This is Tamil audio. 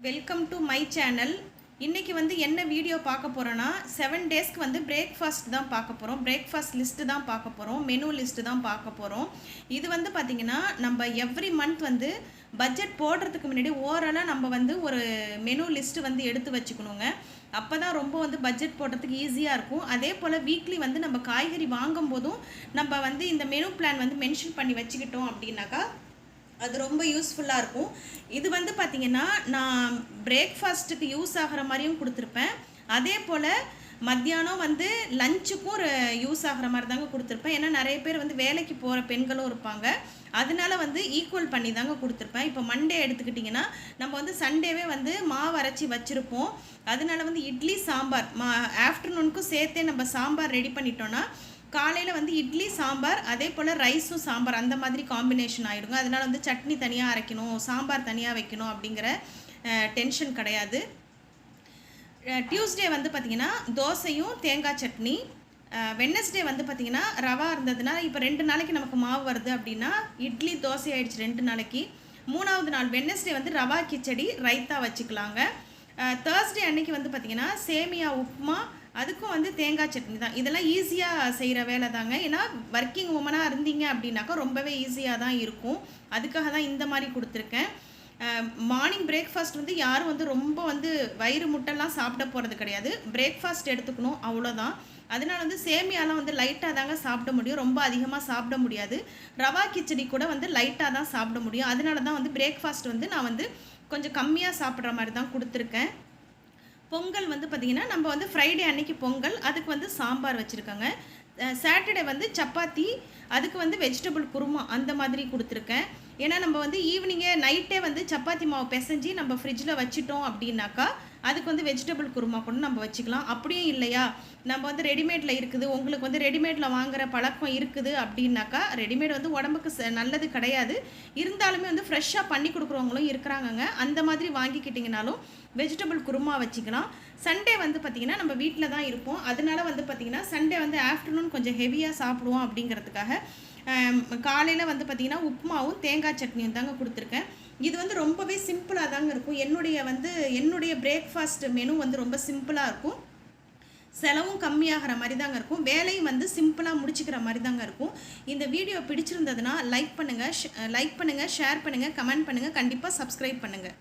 வெல்கம் டு மை சேனல் இன்றைக்கி வந்து என்ன வீடியோ பார்க்க போகிறோன்னா செவன் டேஸ்க்கு வந்து பிரேக்ஃபாஸ்ட் தான் பார்க்க போகிறோம் பிரேக்ஃபாஸ்ட் லிஸ்ட்டு தான் பார்க்க போகிறோம் மெனு லிஸ்ட்டு தான் பார்க்க போகிறோம் இது வந்து பார்த்திங்கன்னா நம்ம எவ்ரி மந்த் வந்து பட்ஜெட் போடுறதுக்கு முன்னாடி ஓரளவு நம்ம வந்து ஒரு மெனு லிஸ்ட்டு வந்து எடுத்து வச்சுக்கணுங்க. அப்போ தான் ரொம்ப வந்து பட்ஜெட் போடுறதுக்கு ஈஸியாக இருக்கும். அதே போல் வீக்லி வந்து நம்ம காய்கறி வாங்கும் போதும் நம்ம வந்து இந்த மெனு பிளான் வந்து மென்ஷன் பண்ணி வச்சுக்கிட்டோம் அப்படின்னாக்கா அது ரொம்ப யூஸ்ஃபுல்லாக இருக்கும். இது வந்து பார்த்திங்கன்னா நான் பிரேக்ஃபாஸ்ட்டுக்கு யூஸ் ஆகிற மாதிரியும் கொடுத்துருப்பேன். அதே போல் மத்தியானம் வந்து லஞ்சுக்கும் ஒரு யூஸ் ஆகிற மாதிரி தாங்க கொடுத்துருப்பேன். ஏன்னா நிறைய பேர் வந்து வேலைக்கு போகிற பெண்களும் இருப்பாங்க. அதனால வந்து ஈக்குவல் பண்ணி தாங்க கொடுத்துருப்பேன். இப்போ மண்டே எடுத்துக்கிட்டிங்கன்னா நம்ம வந்து சண்டேவே வந்து மாவு அரைச்சி வச்சுருப்போம். அதனால வந்து இட்லி சாம்பார் மா ஆஃப்டர்நூனுக்கும் சேர்த்தே நம்ம சாம்பார் ரெடி பண்ணிட்டோன்னா காலையில் வந்து இட்லி சாம்பார் அதே போல் ரைஸும் சாம்பார் அந்த மாதிரி காம்பினேஷன் ஆகிடுங்க அதனால் வந்து சட்னி தனியாக அரைக்கணும் சாம்பார் தனியாக வைக்கணும் அப்படிங்கிற டென்ஷன் கிடையாது. டியூஸ்டே வந்து பார்த்திங்கன்னா தோசையும் தேங்காய் சட்னி வெட்னஸ்டே வந்து பார்த்திங்கன்னா ரவா இருந்ததுன்னா இப்போ ரெண்டு நாளைக்கு நமக்கு மாவு வருது அப்படின்னா இட்லி தோசை ஆயிடுச்சு ரெண்டு நாளைக்கு. மூணாவது நாள் வெட்னஸ்டே வந்து ரவா கிச்சடி ரைத்தா வச்சுக்கலாங்க. தேர்ஸ்டே அன்னைக்கு வந்து பார்த்திங்கன்னா சேமியா உப்புமா அதுக்கும் வந்து தேங்காய் சட்னி தான். இதெல்லாம் ஈஸியாக செய்கிற வேலை தாங்க. ஏன்னா ஒர்க்கிங் உமனாக இருந்தீங்க அப்படின்னாக்கா ரொம்பவே ஈஸியாக தான் இருக்கும். அதுக்காக தான் இந்த மாதிரி கொடுத்துருக்கேன். மார்னிங் பிரேக்ஃபாஸ்ட் வந்து யாரும் வந்து ரொம்ப வந்து வயிறு முட்டைலாம் சாப்பிட போகிறது கிடையாது. பிரேக்ஃபாஸ்ட் எடுத்துக்கணும் அவ்வளோதான் அதனால வந்து சேமியாலாம் வந்து லைட்டாக தாங்க சாப்பிட முடியும். ரொம்ப அதிகமாக சாப்பிட முடியாது. ரவா கிச்சடி கூட வந்து லைட்டாக தான் சாப்பிட முடியும். அதனால தான் வந்து பிரேக்ஃபாஸ்ட் வந்து நான் வந்து கொஞ்சம் கம்மியாக சாப்பிட்ற மாதிரி தான் கொடுத்துருக்கேன். பொங்கல் வந்து பார்த்திங்கன்னா நம்ம வந்து ஃப்ரைடே அன்னைக்கு பொங்கல் அதுக்கு வந்து சாம்பார் வச்சுருக்கோங்க. சாட்டர்டே வந்து சப்பாத்தி அதுக்கு வந்து வெஜிடபிள் குருமா அந்த மாதிரி கொடுத்துருக்கேன். ஏன்னா நம்ம வந்து ஈவினிங்கே நைட்டே வந்து சப்பாத்தி மாவு பிசைஞ்சு நம்ம ஃப்ரிட்ஜில் வச்சுட்டோம் அப்படின்னாக்கா அதுக்கு வந்து வெஜிடபிள் குருமா கூட நம்ம வச்சுக்கலாம். அப்படியும் இல்லையா? நம்ம வந்து ரெடிமேடில் இருக்குது. உங்களுக்கு வந்து ரெடிமேடில் வாங்குகிற பழக்கம் இருக்குது அப்படின்னாக்கா ரெடிமேட் வந்து உடம்புக்கு ச- நல்லது கிடையாது. இருந்தாலுமே வந்து ஃப்ரெஷ்ஷாக பண்ணி கொடுக்குறவங்களும் இருக்கிறாங்கங்க. அந்த மாதிரி வாங்கிக்கிட்டிங்கனாலும் வெஜிடபிள் குருமா வச்சுக்கலாம். சண்டே வந்து பார்த்திங்கன்னா நம்ம வீட்டில் தான் இருப்போம். அதனால வந்து பார்த்திங்கன்னா சண்டே வந்து ஆஃப்டர்நூன் கொஞ்சம் ஹெவியாக சாப்பிடுவோம் அப்படிங்கிறதுக்காக காலையில் வந்து பார்த்திங்கன்னா உப்புமாவும் தேங்காய் சட்னியும் தாங்க கொடுத்துருக்கேன். இது வந்து ரொம்பவே சிம்பிளாக தாங்க இருக்கும். என்னுடைய வந்து என்னுடைய பிரேக்ஃபாஸ்ட் மெனு வந்து ரொம்ப சிம்பிளாக இருக்கும். செலவும் கம்மியாகிற மாதிரி தாங்க இருக்கும். வேலையும் வந்து சிம்பிளாக முடிச்சுக்கிற மாதிரி தாங்க இருக்கும். இந்த வீடியோ பிடிச்சிருந்ததுன்னா லைக் பண்ணுங்கள் லைக் பண்ணுங்கள் ஷேர் பண்ணுங்கள் கமெண்ட் பண்ணுங்கள் கண்டிப்பாக சப்ஸ்கிரைப் பண்ணுங்கள்